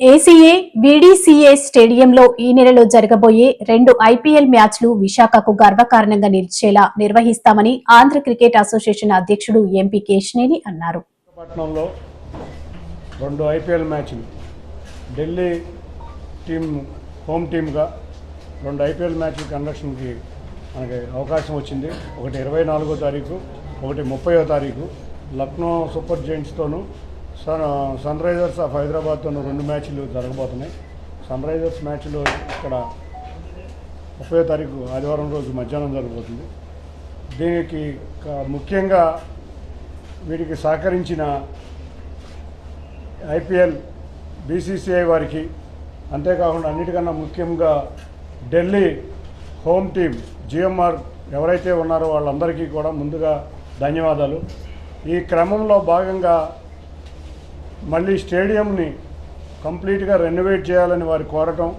ACA VDCA స్టేడియంలో ఈ నెలలో జరగబోయే రెండు ఐపీఎల్ మ్యాచ్లు విశాఖకు గర్వకారణంగా నిలిచేలా నిర్వహిస్తామని ఆంధ్ర క్రికెట్ అసోసియేషన్ అధ్యక్షుడు ఎంపీ కేశినేని అన్నారు. రెండు ఐపీఎల్ మ్యాచ్లు ఢిల్లీ టీం హోమ్ టీమ్గా రెండు ఐపీఎల్ మ్యాచ్ల కండక్షన్కి మనకి అవకాశం వచ్చింది. ఒకటి ఇరవై నాలుగో తారీఖు ఒకటి ముప్పయో తారీఖు లక్నో సూపర్ జైంట్స్తోనూ సన్ సన్ రైజర్స్ ఆఫ్ హైదరాబాద్తో రెండు మ్యాచ్లు జరగబోతున్నాయి. సన్ రైజర్స్ మ్యాచ్లు ఇక్కడ ముప్పై తారీఖు ఆదివారం రోజు మధ్యాహ్నం జరగబోతుంది. దీనికి ముఖ్యంగా వీటికి సహకరించిన ఐపీఎల్ బీసీసీఐ వారికి అంతేకాకుండా అన్నిటికన్నా ముఖ్యంగా ఢిల్లీ హోమ్ టీం జిఎంఆర్ ఎవరైతే ఉన్నారో వాళ్ళందరికీ కూడా ముందుగా ధన్యవాదాలు. ఈ క్రమంలో భాగంగా మళ్ళీ స్టేడియంని కంప్లీట్గా రెనోవేట్ చేయాలని వారు కోరటం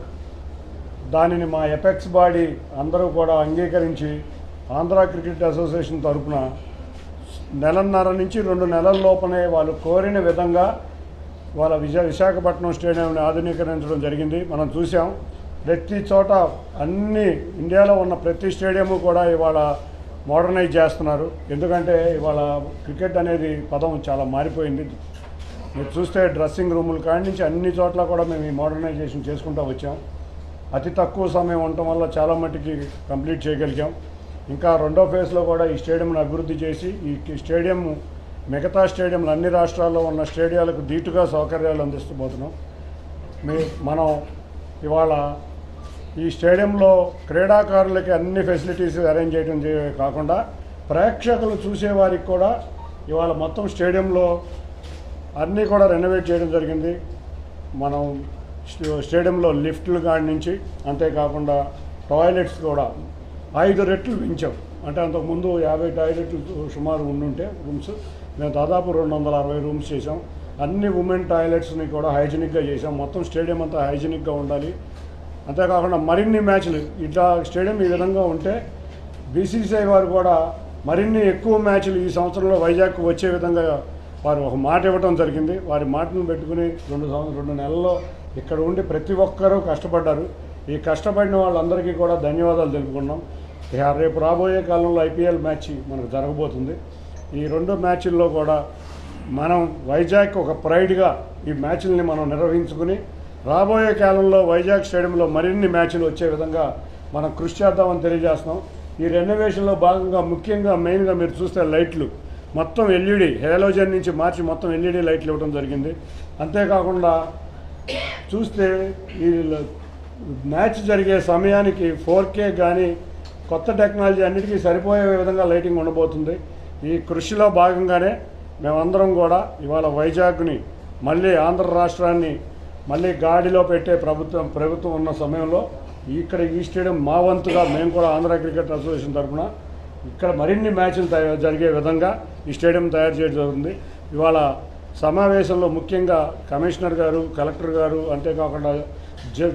దానిని మా ఎపెక్స్ బాడీ అందరూ కూడా అంగీకరించి ఆంధ్ర క్రికెట్ అసోసియేషన్ తరఫున నెలన్నర నుంచి రెండు నెలల లోపలే వాళ్ళు కోరిన విధంగా వాళ్ళ విశా విశాఖపట్నం స్టేడియంని ఆధునీకరించడం జరిగింది. మనం చూసాం ప్రతి చోట అన్ని ఇండియాలో ఉన్న ప్రతి స్టేడియము కూడా ఇవాళ మోడర్నైజ్ చేస్తున్నారు. ఎందుకంటే ఇవాళ క్రికెట్ అనేది పదం చాలా మారిపోయింది. మీరు చూస్తే డ్రెస్సింగ్ రూముల కాడి నుంచి అన్ని చోట్ల కూడా మేము ఈ మోడర్నైజేషన్ చేసుకుంటూ వచ్చాం. అతి తక్కువ సమయం ఉండటం వల్ల చాలా మట్టుకి కంప్లీట్ చేయగలిగాం. ఇంకా రెండో ఫేజ్లో కూడా ఈ స్టేడియంను అభివృద్ధి చేసి ఈ స్టేడియం మిగతా స్టేడియంలు అన్ని రాష్ట్రాల్లో ఉన్న స్టేడియాలకు ధీటుగా సౌకర్యాలు అందిస్తూ మీ మనం ఇవాళ ఈ స్టేడియంలో క్రీడాకారులకి అన్ని ఫెసిలిటీస్ అరేంజ్ చేయడం కాకుండా ప్రేక్షకులు చూసేవారికి కూడా ఇవాళ మొత్తం స్టేడియంలో అన్నీ కూడా రెనోవేట్ చేయడం జరిగింది. మనం స్టేడియంలో లిఫ్ట్లు కాడి నుంచి అంతేకాకుండా టాయిలెట్స్ కూడా ఐదు రెట్లు పెంచాం. అంటే అంతకుముందు యాభై టాయిలెట్లు సుమారు ఉండుంటే రూమ్స్ మేము దాదాపు రెండు వందల అరవై రూమ్స్ చేసాం అన్ని ఉమెన్ టాయిలెట్స్ని కూడా హైజీనిక్గా చేసాం మొత్తం స్టేడియం అంతా హైజీనిక్గా ఉండాలి. అంతేకాకుండా మరిన్ని మ్యాచ్లు. ఇట్లా స్టేడియం ఈ విధంగా ఉంటే బీసీసీఐ వారు కూడా మరిన్ని ఎక్కువ మ్యాచ్లు ఈ సంవత్సరంలో వైజాగ్ వచ్చే విధంగా వారు ఒక మాట ఇవ్వడం జరిగింది. వారి మాటను పెట్టుకుని రెండు సంవత్సరం రెండు నెలల్లో ఇక్కడ ఉండి ప్రతి ఒక్కరూ కష్టపడ్డారు. ఈ కష్టపడిన వాళ్ళందరికీ కూడా ధన్యవాదాలు తెలుపుకున్నాం. రేపు రాబోయే కాలంలో ఐపీఎల్ మ్యాచ్ మనకు జరగబోతుంది. ఈ రెండు మ్యాచ్ల్లో కూడా మనం వైజాగ్ ఒక ప్రైడ్గా ఈ మ్యాచ్ల్ని మనం నిర్వహించుకుని రాబోయే కాలంలో వైజాగ్ స్టేడియంలో మరిన్ని మ్యాచ్లు వచ్చే విధంగా మనం కృషి చేద్దామని తెలియజేస్తున్నాం. ఈ రెనోవేషన్లో భాగంగా ముఖ్యంగా మెయిన్గా మీరు చూస్తే లైట్లు. మొత్తం ఎల్ఈడి హేలోజన్ నుంచి మార్చి మొత్తం ఎల్ఈడి లైట్లు ఇవ్వడం జరిగింది. అంతేకాకుండా చూస్తే ఈ మ్యాచ్ జరిగే సమయానికి ఫోర్ కే కానీ కొత్త టెక్నాలజీ అన్నిటికీ సరిపోయే విధంగా లైటింగ్ ఉండబోతుంది. ఈ కృషిలో భాగంగానే మేమందరం కూడా ఇవాళ వైజాగ్ని మళ్ళీ ఆంధ్ర రాష్ట్రాన్ని మళ్ళీ గాడిలో పెట్టే ప్రభుత్వం ప్రభుత్వం ఉన్న సమయంలో ఇక్కడ ఈ స్టేడియం మా వంతుగా మేము కూడా ఆంధ్ర క్రికెట్ అసోసియేషన్ తరఫున ఇక్కడ మరిన్ని మ్యాచ్లు జరిగే విధంగా ఈ స్టేడియం తయారు చేయడం జరుగుతుంది. ఇవాళ సమావేశంలో ముఖ్యంగా కమిషనర్ గారు కలెక్టర్ గారు అంతేకాకుండా జ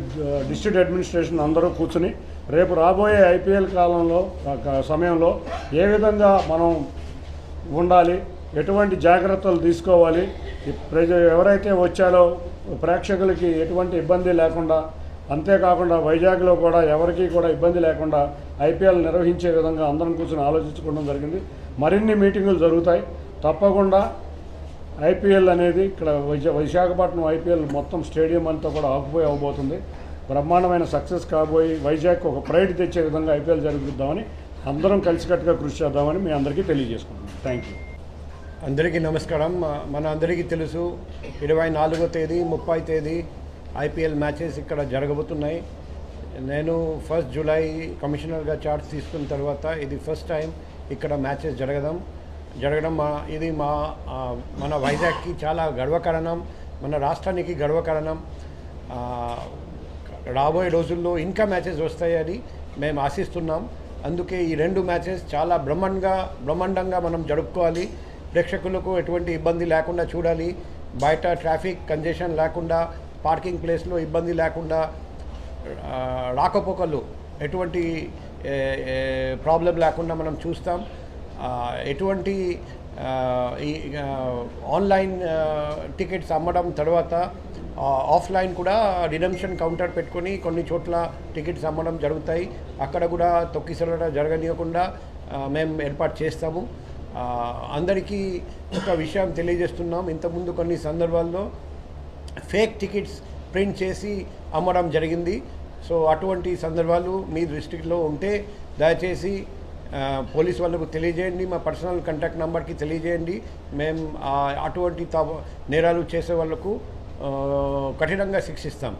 డిస్ట్రిక్ట్ అడ్మినిస్ట్రేషన్ అందరూ కూర్చుని రేపు రాబోయే ఐపీఎల్ కాలంలో సమయంలో ఏ విధంగా మనం ఉండాలి ఎటువంటి జాగ్రత్తలు తీసుకోవాలి ప్రజ ఎవరైతే వచ్చారో ప్రేక్షకులకి ఎటువంటి ఇబ్బంది లేకుండా అంతేకాకుండా వైజాగ్లో కూడా ఎవరికీ కూడా ఇబ్బంది లేకుండా ఐపీఎల్ నిర్వహించే విధంగా అందరం కూర్చొని ఆలోచించుకోవడం జరిగింది. మరిన్ని మీటింగులు జరుగుతాయి. తప్పకుండా ఐపీఎల్ అనేది ఇక్కడ విశాఖపట్నం ఐపీఎల్ మొత్తం స్టేడియం అంతా కూడా ఆకుపోయి అవ్వబోతుంది బ్రహ్మాండమైన సక్సెస్ కాబోయి వైజాగ్ ఒక ప్రైడ్ తెచ్చే విధంగా ఐపీఎల్ జరుగుతుందామని అందరం కలిసికట్టుగా కృషి చేద్దామని మీ అందరికీ తెలియజేసుకుంటున్నాం. Thank you. అందరికీ నమస్కారం. మన అందరికీ తెలుసు ఇరవై నాలుగో తేదీ ముప్పై తేదీ ఐపీఎల్ మ్యాచెస్ ఇక్కడ జరగబోతున్నాయి. నేను ఫస్ట్ జూలై కమిషనర్గా చార్జ్ తీసుకున్న తర్వాత ఇది ఫస్ట్ టైం ఇక్కడ మ్యాచెస్ జరగడం. జరగడం మా ఇది మా మన వైజాగ్కి చాలా గర్వకారణం మన రాష్ట్రానికి గర్వకారణం రాబోయే రోజుల్లో ఇంకా మ్యాచెస్ వస్తాయని మేము ఆశిస్తున్నాం. అందుకే ఈ రెండు మ్యాచెస్ చాలా బ్రహ్మాండంగా బ్రహ్మాండంగా మనం జరుపుకోవాలి. ప్రేక్షకులకు ఎటువంటి ఇబ్బంది లేకుండా చూడాలి. బయట ట్రాఫిక్ కంజెషన్ లేకుండా పార్కింగ్ ప్లేస్లో ఇబ్బంది లేకుండా రాకపోకలు ఎటువంటి ప్రాబ్లం లేకుండా మనం చూస్తాం. ఎటువంటి ఈ ఆన్లైన్ టికెట్స్ అమ్మడం తర్వాత ఆఫ్లైన్ కూడా రిడమ్షన్ కౌంటర్ పెట్టుకొని కొన్ని చోట్ల టికెట్స్ అమ్మడం జరుగుతాయి. అక్కడ కూడా తొక్కిసలట జరగనీయకుండా మేము ఏర్పాటు చేస్తాము. అందరికీ ఒక విషయం తెలియజేస్తున్నాం. ఇంతకుముందు కొన్ని సందర్భాల్లో ఫేక్ టికెట్స్ ప్రింట్ చేసి అమ్మడం జరిగింది. సో అటువంటి సందర్భాలు మీ దృష్టిలో ఉంటే దయచేసి పోలీస్ వాళ్ళకు తెలియజేయండి. మా పర్సనల్ కాంటాక్ట్ నెంబర్కి తెలియజేయండి. మేము అటువంటి తా- నేరాలు చేసే వాళ్ళకు కఠినంగా శిక్షిస్తాం.